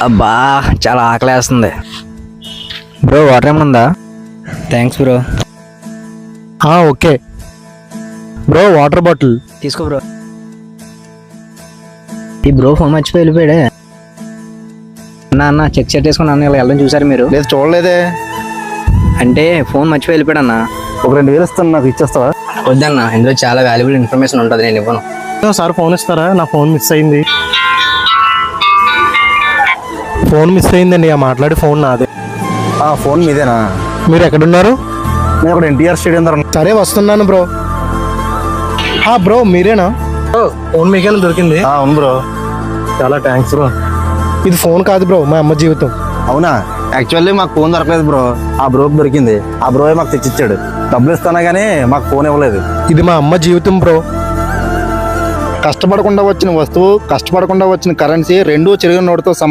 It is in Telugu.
అబ్బా చాలా ఆకలేస్తుంది. బ్రో వాటర్ ఏమైనా ఉందా? Thanks bro okay. Bro water bottle. తీసుకో బ్రో ఈ బ్రో ఫోన్ మర్చిపోయి వెళ్ళిపోయాడే. అన్న అన్న చెక్ చెట్ వేసుకుని అన్న ఇలా వెళ్ళడం చూసారు మీరు? లేదు చూడలేదే. అంటే ఫోన్ మర్చిపోయి వెళ్ళిపోయాడు అన్న. ఒక రెండు వేలు ఇస్తాను నాకు ఇచ్చేస్తావా? వద్దన్న ఇందులో చాలా వాల్యుబుల్ ఇన్ఫర్మేషన్ ఉంటుంది నేను ఇవ్వను. ఒకసారి ఫోన్ ఇస్తారా? నా ఫోన్ మిస్ అయింది. ఫోన్ మిస్ అయిందండి ఆ మాట్లాడే ఫోన్ నాదే. ఆ ఫోన్ మీదేనా? మీరు ఎక్కడున్నారు? నేను అక్కడ ఎన్టీఆర్ స్టేడియం దగ్గర ఉన్నా. సరే వస్తున్నాను బ్రో. ఆ బ్రో మీరేనా? ఫోన్ మీకేనా దొరికింది? ఆ, అవును బ్రో. చాలా థ్యాంక్స్ బ్రో. ఇది ఫోన్ కాదు బ్రో మా అమ్మ జీవితం. అవునా? యాక్చువల్లీ మాకు ఫోన్ దొరకలేదు బ్రో. ఆ బ్రోకి దొరికింది. ఆ బ్రో మాకు తెచ్చిచ్చాడు. డబ్బులు ఇస్తానా కానీ మాకు ఫోన్ ఇవ్వలేదు. ఇది మా అమ్మ జీవితం బ్రో. కష్టపడకుండా వచ్చిన వస్తువు కష్టపడకుండా వచ్చిన కరెన్సీ రెండు చెరుగు నోటుతో సమానం